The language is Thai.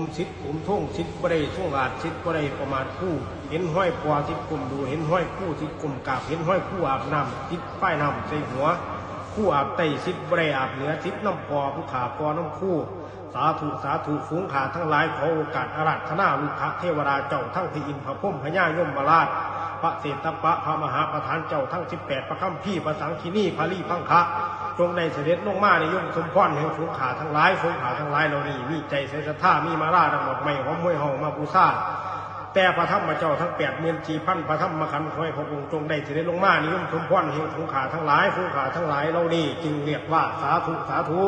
มชิดผมท่งชิดบ่ได้ช่วงอาจชิดบ่ได้ประมาทคู่ เห็นห้อยปอชิดกลุ่มดูเห็นห้อยคู่ชิดกลุ่มกาบเห็นห้อยคู่อาบน้ำชิดป้ายน้ำใส่หัว คู่อาบไตชิดบ่ได้อาบเหนือชิดน้ำปอผู้ขาปอน้ำคู่ สาธุสาธุฝูงขาทั้งหลายขอโอกาสอาราธนาลูกพระเทวดาเจ้าทั้งพระอินพระพุ่มพระญายมมาราชพระเศรษฐปะพระมหาประธานเจ้าทั้ง 18ประคำพี่ประสังคีนีพระลีพังคะ จงได้เสด็จลงมาในยุ่งสมพรแห่งฝูงขาทั้งหลายฝูงขาทั้งหลายเรานี่มีใจเสศรัทธามีมาราทั้งหมดไม่หอมมวยหองมาบูซาแต่พระธรรมเจ้าทั้งแปดเมือนจีพันพระธรรมขันธ์ขอยพระองค์จงได้เสด็จลงมาในยุ่งสมพรแห่งฝูงขาทั้งหลายฝูงขาทั้งหลายเรานี่จึงเรียกว่าสาธุสาธุ